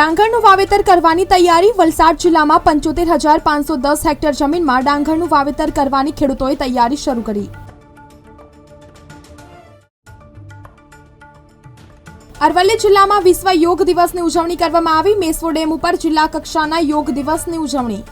ડાંગરનું વાવેતર કરવાની તૈયારી વલસાડ જિલ્લામાં પંચોતેર હજાર પાંચસો દસ હેક્ટર જમીનમાં ડાંગરનું વાવેતર કરવાની ખેડૂતોએ તૈયારી શરૂ કરી. અરવલ્લી જિલ્લામાં વિશ્વ યોગ દિવસની ઉજવણી કરવામાં આવી. મેસવો ડેમ ઉપર જિલ્લા કક્ષાના યોગ દિવસની ઉજવણી.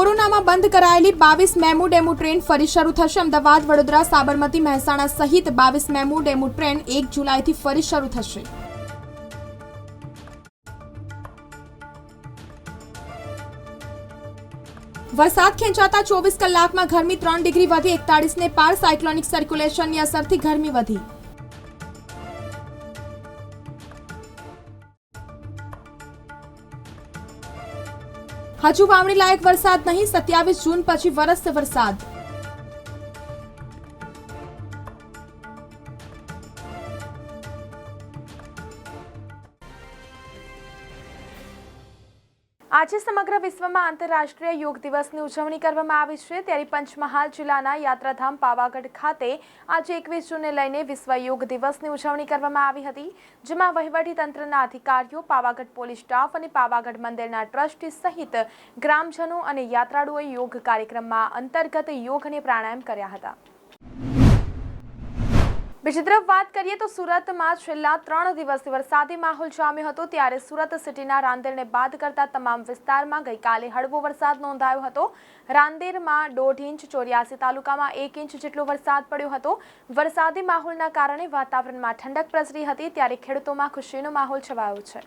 કોરોનામાં બંધ કરાયેલી બાવીસ મેમુ ડેમુ ટ્રેન ફરી શરૂ થશે. અમદાવાદ, વડોદરા, સાબરમતી, મહેસાણા સહિત બાવીસ મેમુ ડેમુ ટ્રેન એક જુલાઈથી ફરી શરૂ થશે. વરસાદ ખેંચાતા ચોવીસ કલાકમાં ગરમી ત્રણ ડિગ્રી વધી, એકતાળીસને પાર સાયક્લોનિક સર્ક્યુલેશનની અસરથી ગરમી વધી. હજુ વાવણી લાયક વરસાદ નહીં સત્યાવીસ જૂન પછી વરસશે વરસાદ. આજે સમગ્ર વિશ્વમાં આંતરરાષ્ટ્રીય યોગ દિવસની ઉજવણી કરવામાં આવી છે. ત્યારે પંચમહાલ જિલ્લાના યાત્રાધામ પાવાગઢ ખાતે આજે એકવીસ જૂનને લઈને વિશ્વ યોગ દિવસની ઉજવણી કરવામાં આવી હતી, જેમાં વહીવટી તંત્રના અધિકારીઓ, પાવાગઢ પોલીસ સ્ટાફ અને પાવાગઢ મંદિરના ટ્રસ્ટી સહિત ગ્રામજનો અને યાત્રાળુઓએ યોગ કાર્યક્રમમાં અંતર્ગત યોગ અને પ્રાણાયામ કર્યા હતા. બીજી તરફ વાત કરીએ તો સુરતમાં છેલ્લા ત્રણ દિવસથી વરસાદી માહોલ જામ્યો હતો, ત્યારે સુરત સિટીના રાંદેરને બાદ કરતા તમામ વિસ્તારમાં ગઈકાલે હળવો વરસાદ નોંધાયો હતો. રાંદેરમાં દોઢ ઇંચ, ચોર્યાસી તાલુકામાં એક ઇંચ જેટલો વરસાદ પડ્યો હતો. વરસાદી માહોલના કારણે વાતાવરણમાં ઠંડક પ્રસરી હતી, ત્યારે ખેડૂતોમાં ખુશીનો માહોલ છવાયો છે.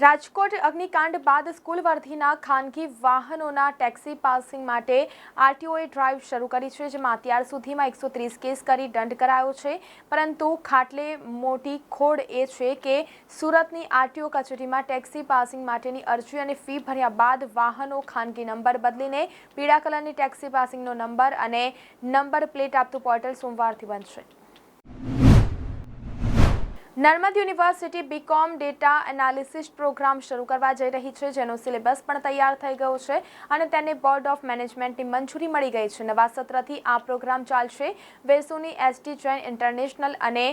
રાજકોટ અગ્નિકાંડ બાદ સ્કૂલ વર્ધીના ખાનગી વાહનોના ટેક્સી પાસિંગ માટે આરટીઓએ ડ્રાઈવ શરૂ કરી છે, જેમાં અત્યાર સુધીમાં એકસો ત્રીસ કેસ કરી દંડ કરાયો છે. પરંતુ ખાટલે મોટી ખોડ એ છે કે સુરતની આરટીઓ કચેરીમાં ટેક્સી પાસિંગ માટેની અરજી અને ફી ભર્યા બાદ વાહનો ખાનગી નંબર બદલીને પીળા કલરની ટેક્સી પાસિંગનો નંબર અને નંબર પ્લેટ આપતું પોર્ટલ સોમવારથી બનશે Narmad university BCom data analysis programme શરૂ કરવા જઈ રહી છે, જેનો સિલેબસ પણ તૈયાર થઈ ગયો છે અને તેને બોર્ડ ઓફ મેનેજમેન્ટની મંજૂરી મળી ગઈ છે. નવા સત્રથી આ પ્રોગ્રામ ચાલશે વેસુની એસટી જૈન ઇન્ટરનેશનલ અને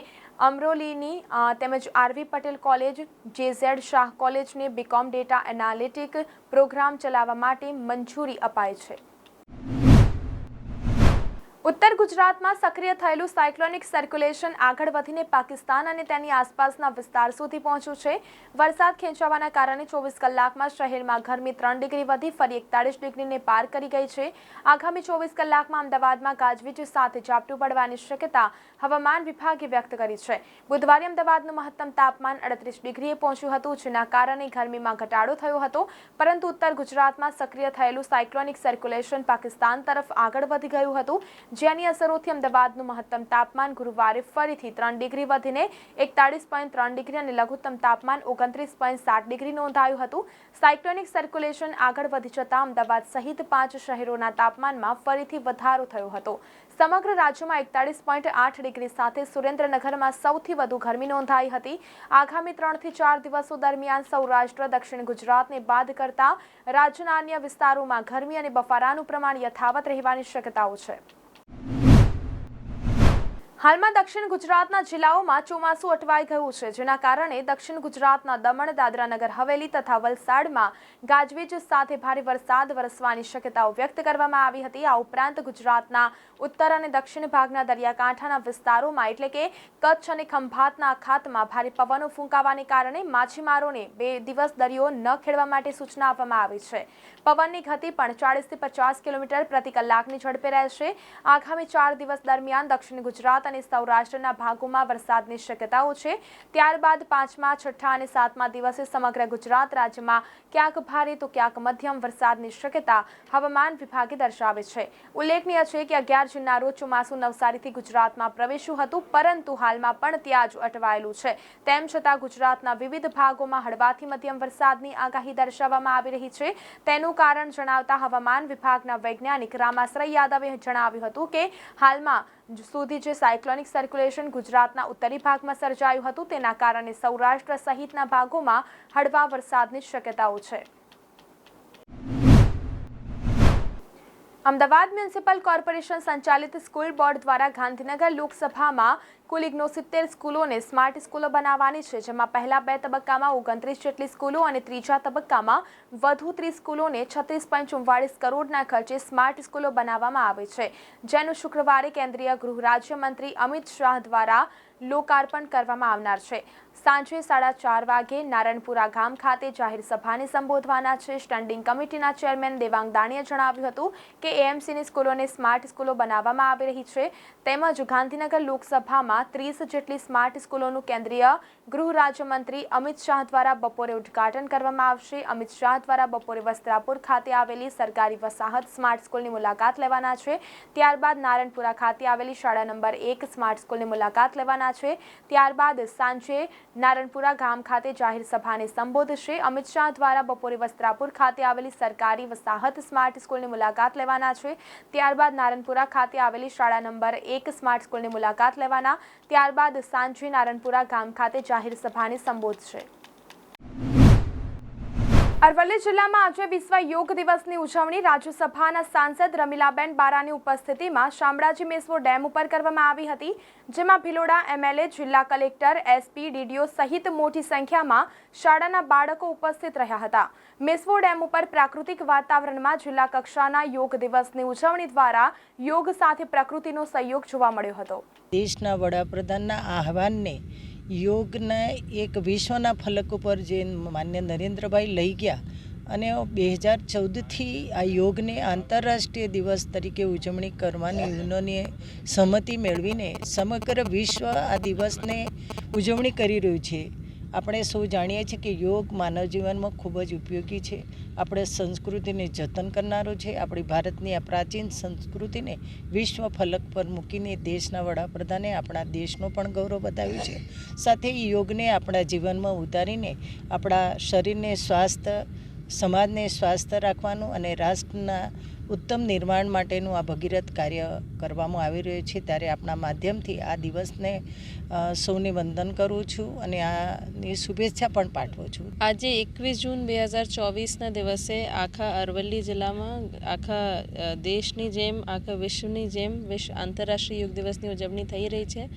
અમરોલીની તેમજ RV Patel college JZ Shah કોલેજને બીકોમ ડેટા એનાલિટિક પ્રોગ્રામ ચલાવવા માટે મંજૂરી અપાઈ છે. ઉત્તર ગુજરાતમાં સક્રિય થયેલું સાયક્લોનિક સર્ક્યુલેશન આગળ વધીને પાકિસ્તાન અને તેની આસપાસના વિસ્તાર સુધી પહોંચ્યું છે. વરસાદ ખેંચાવાના કારણે ચોવીસ કલાકમાં શહેરમાં ગરમી ત્રણ ડિગ્રી વધી, ફરી એકતાળીસ ડિગ્રીને પાર કરી ગઈ છે. આગામી ચોવીસ કલાકમાં અમદાવાદમાં ગાજવીજ સાથે ઝાપટું પડવાની શક્યતા હવામાન વિભાગે વ્યક્ત કરી છે. બુધવારે અમદાવાદનું મહત્તમ તાપમાન અડત્રીસ ડિગ્રીએ પહોંચ્યું હતું, જેના કારણે ગરમીમાં ઘટાડો થયો હતો. પરંતુ ઉત્તર ગુજરાતમાં સક્રિય થયેલું સાયક્લોનિક સર્ક્યુલેશન પાકિસ્તાન તરફ આગળ વધી ગયું હતું. જેની અસરોથી અમદાવાદનું મહત્તમ તાપમાન ગુરુવારે ફરીથી ત્રણ ડિગ્રી વધીને એકતાળીસ પોઈન્ટ ત્રણ ડિગ્રી અને લઘુત્તમ તાપમાન ઓગણત્રીસ પોઈન્ટ સાત ડિગ્રી નોંધાયું હતું. સાયક્લોનિક સર્ક્યુલેશન આગળ વધી જતાં અમદાવાદ સહિત પાંચ શહેરોના તાપમાનમાં ફરીથી વધારો થયો હતો. સમગ્ર રાજ્યમાં એકતાળીસ પોઈન્ટ આઠ ડિગ્રી સાથે સુરેન્દ્રનગરમાં સૌથી વધુ ગરમી નોંધાઈ હતી. આગામી ત્રણથી ચાર દિવસો દરમિયાન સૌરાષ્ટ્ર, દક્ષિણ ગુજરાતને બાદ કરતા રાજ્યના અન્ય વિસ્તારોમાં ગરમી અને બફારાનું પ્રમાણ યથાવત રહેવાની શક્યતાઓ છે. હાલમાં દક્ષિણ ગુજરાતના જિલ્લાઓમાં ચોમાસું અટવાઈ ગયું છે, જેના કારણે દક્ષિણ ગુજરાતના દમણ, દાદરાનગર, હવેલી તથા વલસાડમાં ગાજવીજ સાથે ભારે વરસાદ વરસવાની શક્યતાઓ વ્યક્ત કરવામાં આવી હતી. આ ઉપરાંત ગુજરાતના ઉત્તર અને દક્ષિણ ભાગના દરિયાકાંઠાના વિસ્તારોમાં, એટલે કે કચ્છ અને ખંભાતના અખાતમાં ભારે પવનો ફૂંકાવાને કારણે માછીમારોને બે દિવસ દરિયો ન ખેડવા માટે સૂચના આપવામાં આવી છે. પવનની ગતિ ચાળીસથી પચાસ કિલોમીટર પ્રતિ કલાકની ઝડપે રહેશે. આગામી ચાર દિવસ દરમિયાન દક્ષિણ ગુજરાત અને અને સૌરાષ્ટ્રના ભાગોમાં વરસાદની શક્યતાઓ છે. ત્યારબાદ પાંચમા, છઠ્ઠા અને સાતમા દિવસે સમગ્ર ગુજરાત રાજ્યમાં ક્યાંક ભારે તો ક્યાંક મધ્યમ વરસાદની શક્યતા હવામાન વિભાગે દર્શાવે છે. ઉલ્લેખનીય છે કે અગિયાર જૂનના રોજ ચોમાસું નવસારીથી ગુજરાતમાં પ્રવેશ્યું હતું, પરંતુ હાલમાં પણ ત્યાં જ અટવાયેલું છે. તેમ છતાં ગુજરાતના વિવિધ ભાગોમાં હળવાથી મધ્યમ વરસાદની આગાહી દર્શાવવામાં આવી રહી છે. તેનું કારણ જણાવતા હવામાન વિભાગના વૈજ્ઞાનિક રામાશ્રય યાદવે જણાવ્યું હતું કે હાલમાં સુધી જે સાયક્લોનિક સર્ક્યુલેશન ગુજરાતના ઉત્તરી ભાગમાં સર્જાયું હતું, તેના કારણે સૌરાષ્ટ્ર સહિતના ભાગોમાં હળવા વરસાદની શક્યતાઓ છે. અમદાવાદ મ્યુનિસિપલ કોર્પોરેશન સંચાલિત સ્કૂલ બોર્ડ દ્વારા ગાંધીનગર લોકસભામાં કુલ સિત્તેર સ્કૂલોને સ્માર્ટ સ્કૂલો બનાવવાની છે, જેમાં પહેલા બે તબક્કામાં ઓગણત્રીસ જેટલી સ્કૂલો અને ત્રીજા તબક્કામાં વધુ ત્રીસ સ્કૂલોને છત્રીસ પોઈન્ટ ચુમ્વાળીસ કરોડના ખર્ચે સ્માર્ટ સ્કૂલો બનાવવામાં આવે છે. જેનું શુક્રવારે કેન્દ્રીય ગૃહ રાજ્યમંત્રી અમિત શાહ દ્વારા લોકાર્પણ કરવામાં આવનાર છે. સાંજે સાડા ચાર વાગે નારણપુરા ગામ ખાતે જાહેર સભાને સંબોધવાના છે. સ્ટેન્ડિંગ કમિટીના ચેરમેન દેવાંગ દાણીએ જણાવ્યું હતું કે એએમસીની સ્કૂલોને સ્માર્ટ સ્કૂલો બનાવવામાં આવી રહી છે. તેમજ ગાંધીનગર લોકસભામાં ત્રીસ જેટલી સ્માર્ટ સ્કૂલોનું કેન્દ્રીય ગૃહ રાજ્યમંત્રી અમિત શાહ દ્વારા બપોરે ઉદ્ઘાટન કરવામાં આવશે. અમિત શાહ દ્વારા બપોરે વસ્ત્રાપુર ખાતે આવેલી સરકારી વસાહત સ્માર્ટ સ્કૂલની મુલાકાત લેવાના છે. ત્યારબાદ નારણપુરા ખાતે આવેલી શાળા નંબર એક સ્માર્ટ સ્કૂલની મુલાકાત લેવાના છે. ત્યારબાદ સાંજે નારણપુરા ગામ ખાતે જાહેર સભાને સંબોધશે. અમિત શાહ દ્વારા બપોરે વસ્ત્રાપુર ખાતે આવેલી સરકારી વસાહત સ્માર્ટ સ્કૂલની મુલાકાત લેવાના છે. ત્યારબાદ નારણપુરા ખાતે આવેલી શાળા નંબર એક સ્માર્ટ સ્કૂલની મુલાકાત લેવાના. ત્યારબાદ સાંજે નારણપુરા ગામ ખાતે જાહેર સભાને સંબોધશે. અરવલ્લી જિલ્લામાં આજે વિશ્વ યોગ દિવસની ઉજવણી. રાજ્યસભાના સાંસદ રમીલાબેન બારાની ઉપસ્થિતિમાં શામળાજી મેસવો ડેમ ઉપર કરવામાં આવી હતી, જેમાં ભિલોડા એમએલએ, જિલ્લા કલેક્ટર, એસપી, ડીડીઓ સહિત મોટી સંખ્યામાં શાળાના બાળકો ઉપસ્થિત રહ્યા હતા. મેસવો ડેમ ઉપર પ્રાકૃતિક વાતાવરણમાં જિલ્લા કક્ષાના યોગ દિવસની ઉજવણી દ્વારા યોગ સાથે પ્રકૃતિનો સહયોગ જોવા મળ્યો હતો. દેશના વડાપ્રધાનના આહવાનને યોગને એક વિશ્વના ફલક ઉપર જે માન્ય નરેન્દ્રભાઈ લઈ ગયા અને બે હજાર ચૌદથી આ યોગને આંતરરાષ્ટ્રીય દિવસ તરીકે ઉજવણી કરવાની યુનોને સંમતિ મેળવીને સમગ્ર વિશ્વ આ દિવસને ઉજવણી કરી રહ્યું છે. આપણે સૌ જાણીએ છીએ કે યોગ માનવ જીવનમાં ખૂબ જ ઉપયોગી છે. આપણે સંસ્કૃતિને જતન કરનારો છે. આપણી ભારતની આ પ્રાચીન સંસ્કૃતિને વિશ્વ ફલક પર મૂકીને દેશના વડાપ્રધાને આપણા દેશનો પણ ગૌરવ બતાવ્યું છે. સાથે યોગને આપણા જીવનમાં ઉતારીને આપણા શરીરને સ્વાસ્થ્ય, સમાજને સ્વાસ્થ્ય રાખવાનું અને રાષ્ટ્રના ઉત્તમ નિર્માણ માટેનું આ ભગીરથ કાર્ય કરવામાં આવી રહ્યું છે. ત્યારે આપણા માધ્યમથી આ દિવસને સૌને વંદન કરું છું અને આની શુભેચ્છા પણ પાઠવું છું. આજે એકવીસ જૂન બે હજાર ચોવીસના દિવસે આખા અરવલ્લી જિલ્લામાં આખા દેશની જેમ, આખા વિશ્વની જેમ વિશ્વ આંતરરાષ્ટ્રીય યોગ દિવસની ઉજવણી થઈ રહી છે.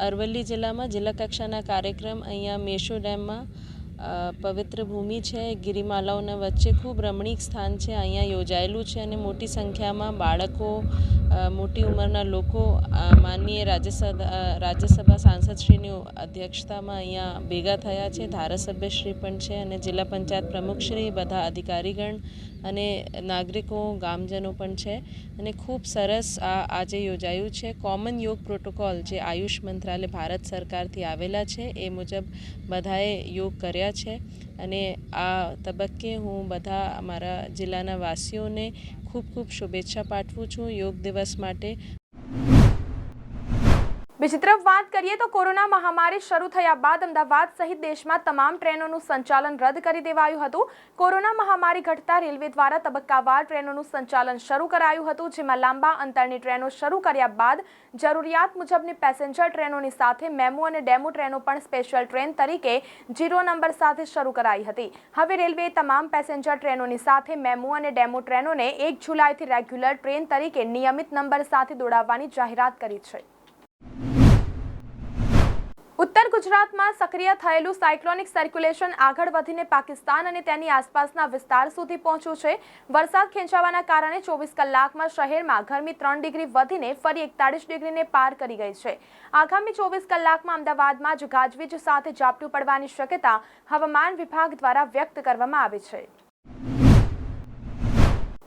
અરવલ્લી જિલ્લામાં જિલ્લા કક્ષાના કાર્યક્રમ અહીંયા મેશો ડેમમાં પવિત્ર ભૂમિ છે, ગિરિમાલાઓના વચ્ચે ખૂબ રમણીક સ્થાન છે, અહીંયા યોજાયેલું છે અને મોટી સંખ્યામાં બાળકો મોટી ઉંમરના લોકો માનનીય રાજ્યસભા રાજ્યસભા સાંસદશ્રીની અધ્યક્ષતામાં અહીંયા ભેગા થયા છે, ધારાસભ્યશ્રી પણ છે અને જિલ્લા પંચાયત પ્રમુખશ્રી, બધા અધિકારીગણ અને નાગરિકો, ગામજનો પણ છે. અને ખૂબ સરસ આ આજે યોજાયું છે કોમન યોગ પ્રોટોકોલ જે આયુષ મંત્રાલય ભારત સરકારથી આવેલા છે. એ મુજબ બધાએ યોગ કર્યા છે. અને આ તબક્કે હું બધા અમારા જિલ્લાના વાસીઓને ખૂબ ખૂબ શુભેચ્છા પાઠવું છું. યોગ દિવસ માટે બીજી તરફ વાત કરીએ તો કોરોના મહામારી શરૂ થયા બાદ અમદાવાદ સહિત દેશમાં તમામ ટ્રેનોનું સંચાલન રદ કરી દેવાયું હતું. કોરોના મહામારી ઘટતા રેલવે દ્વારા તબક્કાવાર ટ્રેનોનું સંચાલન શરૂ કરાયું હતું, જેમાં લાંબા અંતરની ટ્રેનો શરૂ કર્યા બાદ જરૂરિયાત મુજબની પેસેન્જર ટ્રેનોની સાથે મેમુ અને ડેમો ટ્રેનો પણ સ્પેશિયલ ટ્રેન તરીકે જીરો નંબર સાથે શરૂ કરાઈ હતી. હવે રેલવેએ તમામ પેસેન્જર ટ્રેનોની સાથે મેમુ અને ડેમો ટ્રેનોને એક જુલાઈથી રેગ્યુલર ટ્રેન તરીકે નિયમિત નંબર સાથે દોડાવવાની જાહેરાત કરી છે. ઉત્તર ગુજરાતમાં સક્રિય થયેલું સાયક્લોનિક સર્ક્યુલેશન આગળ વધીને પાકિસ્તાન અને તેની આસપાસના વિસ્તાર સુધી પહોંચ્યું છે. વરસાદ ખેંચાવાના કારણે ચોવીસ કલાકમાં શહેરમાં ગરમી ત્રણ ડિગ્રી વધીને ફરી એકતાળીસ ડિગ્રીને પાર કરી ગઈ છે. આગામી ચોવીસ કલાકમાં અમદાવાદમાં જ ગાજવીજ સાથે ઝાપટું પડવાની શક્યતા હવામાન વિભાગ દ્વારા વ્યક્ત કરવામાં આવી છે.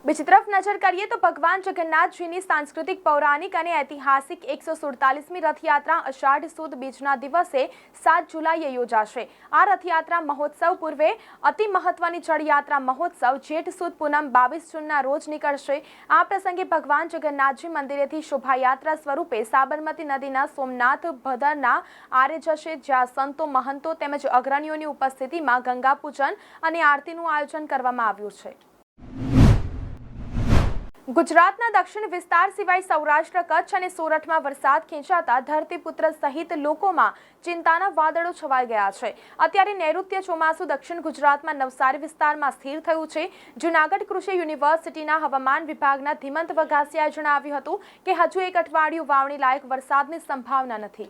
બીજી તરફ નજર કરીએ તો ભગવાન જગન્નાથજીની સાંસ્કૃતિક, પૌરાણિક અને ઐતિહાસિક એકસો સુડતાલીસમી રથયાત્રા અષાઢ સુદ બીજના દિવસે સાત જુલાઈએ યોજાશે. આ રથયાત્રા મહોત્સવ પૂર્વે અતિ મહત્વની જળયાત્રા મહોત્સવ જેઠ સુદ પૂનમ બાવીસ જૂનના રોજ નીકળશે. આ પ્રસંગે ભગવાન જગન્નાથજી મંદિરેથી શોભાયાત્રા સ્વરૂપે સાબરમતી નદીના સોમનાથ, ભદરના આરે જશે, જ્યાં સંતો, મહંતો તેમજ અગ્રણીઓની ઉપસ્થિતિમાં ગંગા પૂજન અને આરતીનું આયોજન કરવામાં આવ્યું છે. ગુજરાતના દક્ષિણ વિસ્તાર સિવાય સૌરાષ્ટ્ર, કચ્છ અને સોરઠમાં વરસાદ ખેંચાતા ધરતીપુત્ર સહિત લોકોમાં ચિંતાના વાદળો છવાઈ ગયા છે. અત્યારે નૈઋત્ય ચોમાસું દક્ષિણ ગુજરાતમાં નવસારી વિસ્તારમાં સ્થિર થયું છે. જૂનાગઢ કૃષિ યુનિવર્સિટીના હવામાન વિભાગના ધીમંત વઘાસિયાએ જણાવ્યું હતું કે હજુ એક અઠવાડિયું વાવણી લાયક વરસાદની સંભાવના નથી.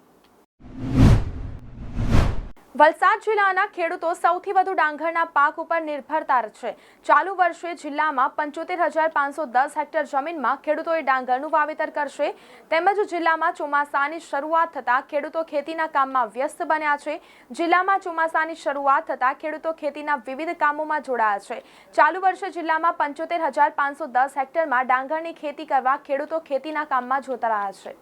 વલસાડ જિલ્લાના ખેડૂતો સૌથી વધુ ડાંગરના પાક ઉપર નિર્ભરતા છે. ચાલુ વર્ષે જિલ્લામાં પંચોતેર હજાર પાંચસો દસ હેક્ટર જમીનમાં ખેડૂતોએ ડાંગરનું વાવેતર કરશે. તેમજ જિલ્લામાં ચોમાસાની શરૂઆત થતાં ખેડૂતો ખેતીના કામમાં વ્યસ્ત બન્યા છે. જિલ્લામાં ચોમાસાની શરૂઆત થતાં ખેડૂતો ખેતીના વિવિધ કામોમાં જોડાયા છે. ચાલુ વર્ષે જિલ્લામાં પંચોતેર હજાર પાંચસો દસ હેક્ટરમાં ડાંગરની ખેતી કરવા ખેડૂતો ખેતીના કામમાં જોતરાયા છે.